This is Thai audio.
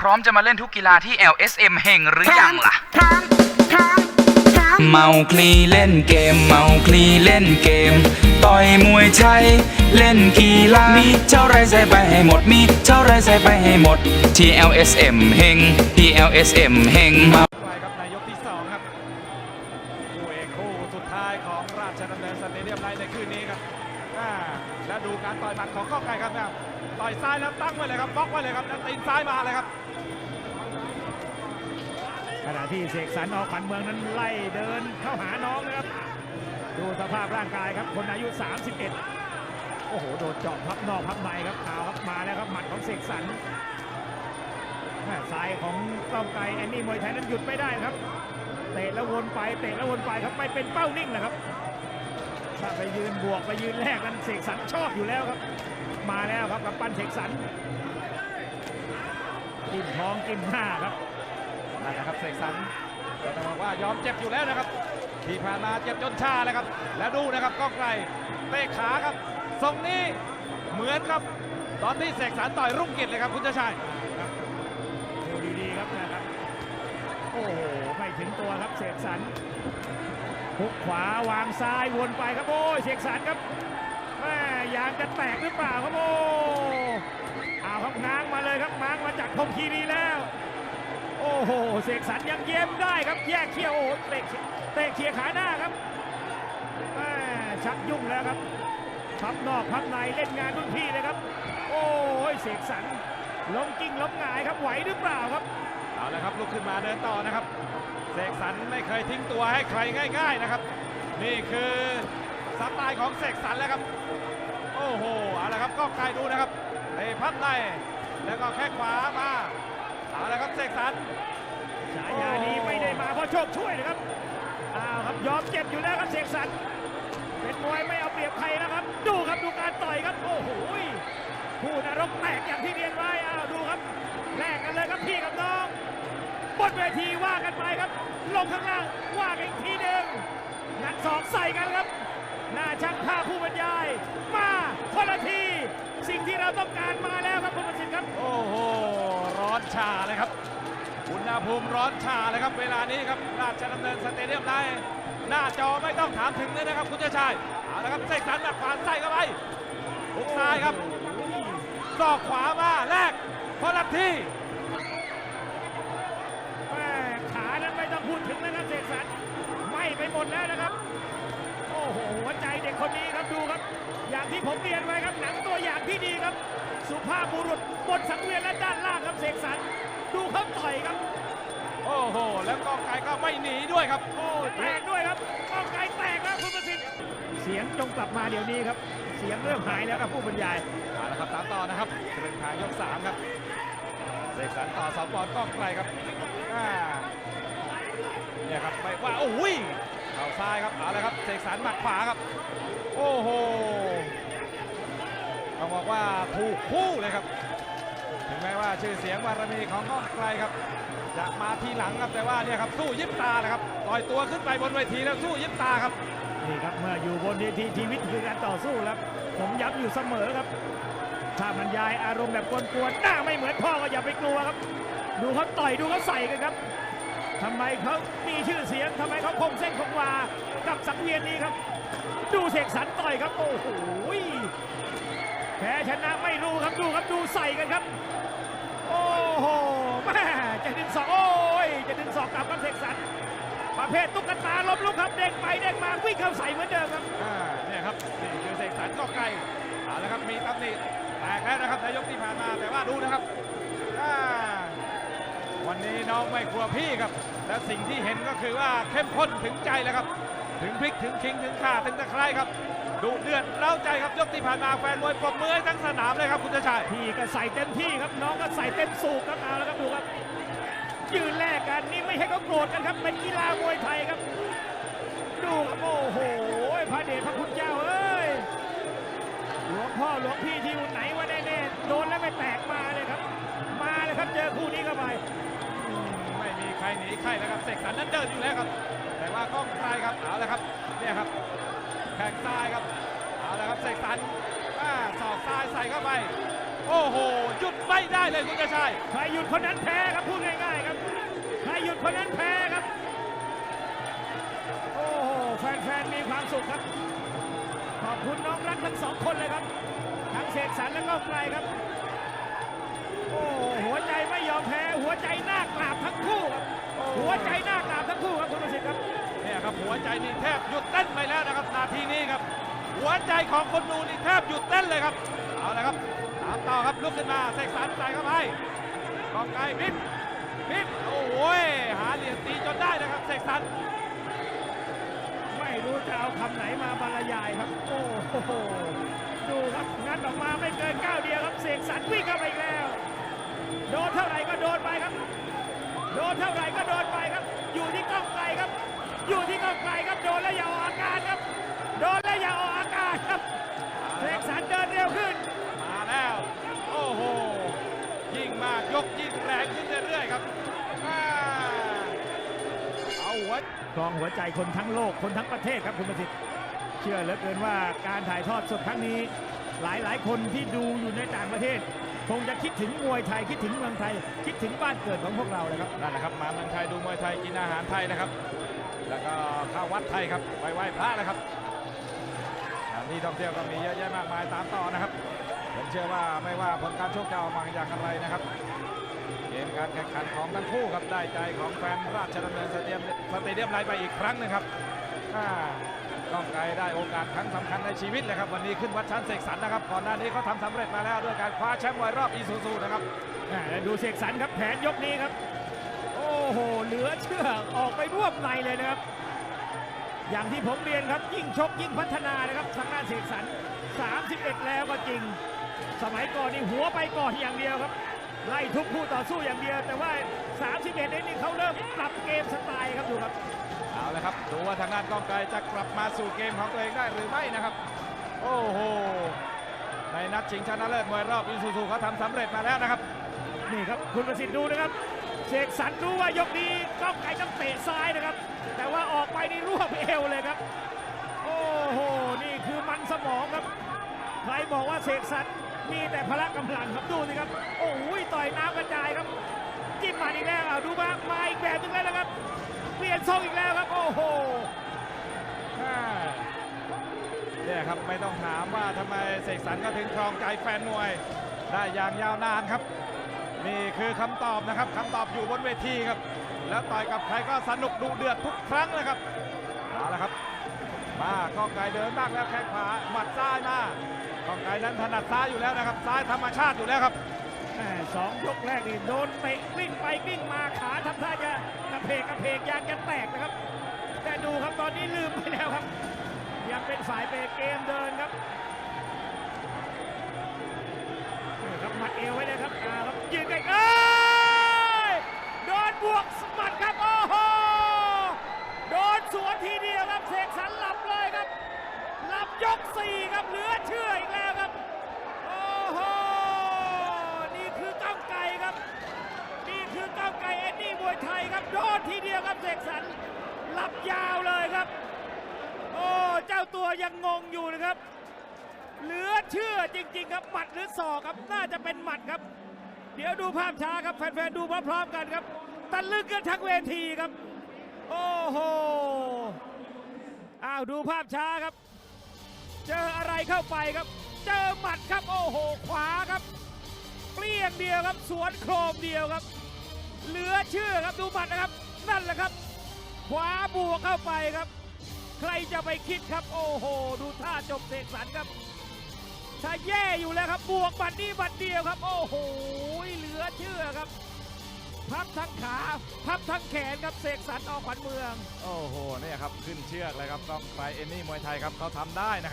พร้อมจะมาเล่นทุกกีฬาที่ LSM เฮงหรือยังล่ะ พร้อมพร้อมพร้อมเมาคลีเล่นเกม เมาคลีเล่นเกม ต่อยมวยไทยเล่นกีฬามีเท่าไรใส่ไปให้หมด มีเท่าไรใส่ไปให้หมด ที่ LSM เฮงที่ LSM เฮงเมาไปครับในยกที่สองครับคู่เอกคู่สุดท้ายของราชดำเนินสเตเดียมไลท์ในคืนนี้ครับอ่าและดูการต่อยหมัดของก้องไกรครับเนี่ย ต่อยซ้ายแล้วตั้งไว้เลยครับบล็อกไว้เลยครับแล้วตีนซ้ายมาเลยครับ ขณะที่เสกสรรออกขวัญเมืองนั้นไล่เดินเข้าหาน้องนะครับ ดูสภาพร่างกายครับ คนอายุ 31 โอ้โห โดนเจาะพับนอกพับในครับข่าวครับมาแล้วครับหมัดของเสกสรรแม่ซ้ายของก้องไกรแอนนี่มวยไทยนั้นหยุดไม่ได้ครับ เตะแล้ววนไปเตะแล้ววนไปครับไม่เป็นเป้านิ่งนะครับ ไปยืนบวกไปยืนแลกนั้นเสกสรรชอบอยู่แล้วครับ มาแล้วครับกับปั้นเสกสรรกินท้องกินหน้าครับนั่นนะครับเสกสรรก็ต้องบอกว่ายอมเจ็บอยู่แล้วนะครับ ที่ผ่านมาเจ็บจนชาเลยครับ แล้วดูนะครับก้องไกรเตะขาครับทรงนี้เหมือนครับ ตอนที่เสกสรรต่อยรุ่งกิจเลยครับคุณเจ้าชายดูดีๆครับนะครับโอ้โหไม่ถึงตัวครับเสกสรร หุกขวาวางซ้ายวนไปครับโอ้ยเสกสรรครับแม่ยางจะแตกหรือเปล่าครับโอ้เอาครับง้างมาเลยครับง้างมาจากพรมคีรีแล้ว โอ้โหเสกสรรยังเย็มได้ครับแยกเขี้ยวโอ้เตะเตะเขี่ยขาหน้าครับแม่ชักยุ่งแล้วครับพับนอกพับในเล่นงานรุ่นพี่เลยครับ โอ้ยเสกสรรล้มกิ้งล้มหงายครับไหวหรือเปล่าครับ เอาละครับลุกขึ้นมาเดินต่อนะครับเสกสรรไม่เคยทิ้งตัวให้ใครง่าย ๆนะครับ นี่คือสไตล์ของเสกสรรแล้วครับ โอ้โหเอาละครับก้องไกรดูนะครับเตะพับในแล้วก็แข้งขวามาเอาละครับเสกสรรฉายานี้ไม่ได้มาเพราะโชคช่วยนะครับอ้าวครับยอมเจ็บอยู่แล้วครับเสกสรรเป็นมวยไม่เอาเปรียบใครนะครับ ดูครับดูการต่อยครับ โอ้โหผู้นรกแตกอย่างที่เรียนไว้อ้าวดูครับแลกกันเลยครับพี่กับน้อง บนเวทีว่ากันไปครับ ลงข้างล่างว่ากันอีกทีหนึ่งนัดสองใส่กันครับ หน้าช่างภาพผู้บรรยาย มาคนละที สิ่งที่เราต้องการมาแล้วครับคุณประสิทธิ์ครับ โอ้โห ร้อนชาเลยครับอุณหภูมิร้อนชาเลยครับ เวลานี้ครับราชดำเนินสเตเดียมไลท์หน้าจอไม่ต้องถามถึงเลยนะครับ คุณเจ้าชายเอาละครับเสกสรรแบบขวานใส่เข้าไปหุกซ้ายครับศอกขวามาแลกคนละที หม่ไปหมดแล้วนะครับ โอ้โหหัวใจเด็กคนนี้ครับดูครับ อย่างที่ผมเรียนไว้ครับหนังตัวอย่างที่ดีครับ สุภาพบุรุษบนสังเวียนและด้านล่างครับเสกสรรดูเขาต่อยครับ โอ้โห แล้วกองไก่ก็ไม่หนีด้วยครับ โอ้แตกด้วยครับก้องไกรแตกแล้วคุณประสิทธิ์เสียงจงกลับมาเดี๋ยวนี้ครับ เสียงเริ่มหายแล้วครับผู้บรรยายเอาละครับตามต่อนะครับเดินทางยกสามครับเสกสรรต่อสองบอลก้องไกลครับอ่าเนี่ยครับไปว่าโอ้ยเข่าซ้ายครับเอาละครับเสกสรรหมัดขวาครับ โอ้โหต้องบอกว่าถูกคู่เลยครับ ถึงแม้ว่าชื่อเสียงบารมีของก้องไกลครับ จะมาทีหลังครับแต่ว่าเนี่ยครับสู้ยิบตาเลยครับลอยตัวขึ้นไปบนเวทีแล้วสู้ยิบตาครับนี่ครับเมื่ออยู่บนเวทีชีวิตคือการต่อสู้ครับ ผมย้ำอยู่เสมอครับ ถ้าบรรยายอารมณ์แบบกวนๆหน้าไม่เหมือนพ่อก็อย่าไปกลัวครับ ดูเขาต่อยดูเขาใส่กันครับ ทำไมเขามีชื่อเสียงทำไมเขาคงเส้นคงวา กับสังเวียนนี้ครับ ดูเสกสรรต่อยครับ โอ้โหแพ้ชนะไม่รู้ครับดูครับดูใส่กันครับ โอ้โหแม่จะดึงสองโอ้ยจะดึงสองกลับครับเสกสรรประเภทตุ๊กตาล้มลุกครับเด้งไปเด้งมาวิ่งเข้าใส่เหมือนเดิมครับเนี่ยครับนี่คือเสกสรรก็ไกลเอาละครับมีตำหนิแตกแล้วนะครับในยกที่ผ่านมาแต่ว่าดูนะครับอ่า วันนี้น้องไม่กลัวพี่ครับ และสิ่งที่เห็นก็คือว่าเข้มข้นถึงใจแล้วครับ ถึงพริกถึงคิงถึงข่าถึงตะไคร้ครับดุเดือดเร้าใจครับยกที่ผ่านมาแฟนมวยปรบมือให้ทั้งสนามเลยครับคุณชัยพี่ก็ใส่เต็มที่ครับน้องก็ใส่เต็มสูบครับเอาแล้วครับดูครับยืนแลกกันนี่ไม่ให้เขาโกรธกันครับเป็นกีฬามวยไทยครับ ดูครับโอ้โหพระเดชพระคุณเจ้าเอ้ยหลวงพ่อหลวงพี่ที่อยู่ไหนวะ รหนีใครแล้วครับเสกสรรนั้นเดินอยู่แล้วครับ แต่ว่าก้องไกลครับเอาละครับเนี่ยครับแข้งซ้ายครับเอาละครับเสกสรรอ่าศอกซ้ายใส่เข้าไป โอ้โหหยุดไม่ได้เลยคุณกระชัยใครหยุดคนนั้นแพ้ครับพูดง่ายๆครับใครหยุดคนนั้นแพ้ครับโอ้โหแฟนๆมีความสุขครับ ขอบคุณน้องรักทั้งสองคนเลยครับทั้งเสกสรรและก็ไกลครับโอ้หัวใจไม่ยอมแพ้หัวใจหน้ากราบทั้งคู่ ใจหน้ากราบทั้งคู่ครับคุณประสิทธิ์ครับเนี่ยครับหัวใจนี่แทบหยุดเต้นไปแล้วนะครับ นาทีนี้ครับ หัวใจของคนดูนี่แทบหยุดเต้นเลยครับเอาละครับตามต่อครับลุกขึ้นมาเสกสรรใส่เข้าไปกองไกลบิ๊บบิ๊บโอ้โหหาเหลี่ยมตีจนได้นะครับเสกสรรไม่รู้จะเอาคำไหนมาบรรยายครับ โอ้โหดูครับงัดออกมาไม่เกินก้าวเดียวครับเสกสรรวิ่งเข้าไปอีกแล้ว โดนเท่าไหร่ก็โดนไปครับ โดนเท่าไหร่ก็โดนไปครับ อยู่ที่ก้องไกลครับ อยู่ที่ก้องไกลครับ โดนแล้วอย่าออกอาการครับ โดนแล้วอย่าออกอาการครับเสกสรรเดินเร็วขึ้น มาแล้ว โอ้โห ยิ่งมากยกยิ่งแรงขึ้นเรื่อยๆครับอ่าเอาหัวกองหัวใจคนทั้งโลกคนทั้งประเทศครับคุณประสิทธิ์เชื่อเหลือเกินว่าการถ่ายทอดสดครั้งนี้ หลายหลายๆคนที่ดูอยู่ในต่างประเทศ คงจะคิดถึงมวยไทยคิดถึงเมืองไทย คิดถึงบ้านเกิดของพวกเราเลยครับนั่นแหละครับมาเมืองไทยดูมวยไทยกินอาหารไทยนะครับ แล้วก็เข้าวัดไทยครับไปไหว้พระนะครับสถานที่ท่องเที่ยวก็มีเยอะแยะมากมายตามต่อนะครับผมเชื่อว่าไม่ว่าผลการชกจะออกมาอย่างไรนะครับ เกมการแข่งขันของทั้งคู่ครับได้ใจของแฟนราชดำเนินสเตเดียมสเตเดียมไลฟ์ไปอีกครั้งหนึงครับอ่า ก้องไกลได้โอกาสครั้งสำคัญในชีวิตเลยครับวันนี้ขึ้นวัดชั้นเสกสรรนะครับก่อนหน้านี้เขาทำสำเร็จมาแล้วด้วยการคว้าแชมป์มวยรอบอีซูซูนะครับดูเสกสรรครับแผนยกนี้ครับ โอ้โหเหลือเชื่อออกไปรวบในเลยนะครับ อย่างที่ผมเรียนครับยิ่งชกยิ่งพัฒนานะครับทางด้านเสกสรร31 แล้วก็จริง สมัยก่อนนี่หัวไปก่อนอย่างเดียวครับไล่ทุบคู่ต่อสู้อย่างเดียว แต่ว่า 31เองนี่เขาเริ่มปรับ ดูว่าทางด้านก้องไกลจะกลับมาสู่เกมของตัวเองได้หรือไม่นะครับ โอ้โห ในนัดชิงชนะเลิศมวยรอบอีซูซูเขาทำสำเร็จมาแล้วนะครับ นี่ครับคุณประสิทธิ์ดูนะครับเสกสรรรู้ว่ายกนี้ก้องไก่ต้องเตะซ้ายนะครับ แต่ว่าออกไปนี่รวบเอวเลยครับ โอ้โห นี่คือมันสมองครับ ใครบอกว่าเสกสรรมีแต่พละกำลังครับดูสิครับ โอ้ยต่อยน้ำกระจายครับ จิ้มมาอีกแล้วเอาดูมามาอีกแบบนึงแล้วนะครับ เปลี่ยนทรงอีกแล้วครับ โอ้โหอ่าเนี่ยครับไม่ต้องถามว่าทำไมเสกสรรก็ถึงครองใจแฟนมวย ได้อย่างยาวนานครับ นี่คือคำตอบนะครับคำตอบอยู่บนเวทีครับ แล้วต่อยกับใครก็สนุกดุเดือดทุกครั้งนะครับเอาละครับมาก้องไกลเดินมากแล้วแข้งขวาหมัดซ้ายมาก้องไกลนั้นถนัดซ้ายอยู่แล้วนะครับ ซ้ายธรรมชาติอยู่แล้วครับ สองยกแรกนี่โดนเตะกลิ้งไปกลิ้งมาขาทำท่าจะกระเพกกระเพกยางจะแตกนะครับ แต่ดูครับตอนนี้ลืมไปแล้วครับ ยังเป็นฝ่ายเปเกมเดินครับครับมัดเอวไว้เลยครับอ่าครับยืนใกล้เอ้ยโดนบวกสมัดครับโอ้โหโดนสวนทีเดียวครับเสกสรรหลับเลยครับหลับยกสี่ครับเหลือเชื่ออีกแล้วครับ โอ้โห นี่คือก้าวไก่ครับ นี่คือก้าวไก่เอ็ดดี้ม วยไทยครับโดนทีเดียวครับเสกสรรหลับยาวเลยครับ โอ้เจ้าตัวยังงงอยู่นะครับ เหลือเชื่อจริง ๆ ครับหมัดหรือศอกครับน่าจะเป็นหมัดครับ เดี๋ยวดูภาพช้าครับแฟนๆดูพร้อมๆกันครับตะลึงกันทั้งเวทีครับ โอ้โหอ้าวดูภาพช้าครับ เจออะไรเข้าไปครับ เจอหมัดครับโอ้โหขวาครับเปลี่ยงเดียวครับสวนโครมเดียวครับ เหลือเชื่อครับดูหมัดนะครับ นั่นแหละครับ ขวาบวกเข้าไปครับ ใครจะไปคิดครับ โอ้โห ดูท่าจบเสกสรรครับถ้าแย่อยู่แล้วครับบวกบัดนี้บัดเดียวครับ โอ้โหเหลือเชื่อครับ พับทั้งขาพับทั้งแขนครับเสกสรรออกขวัญเมือง โอ้โหเนี่ยครับขึ้นเชือกเลยครับก้องไกลเอ็นนี่มวยไทยครับเขาทำได้นะครับ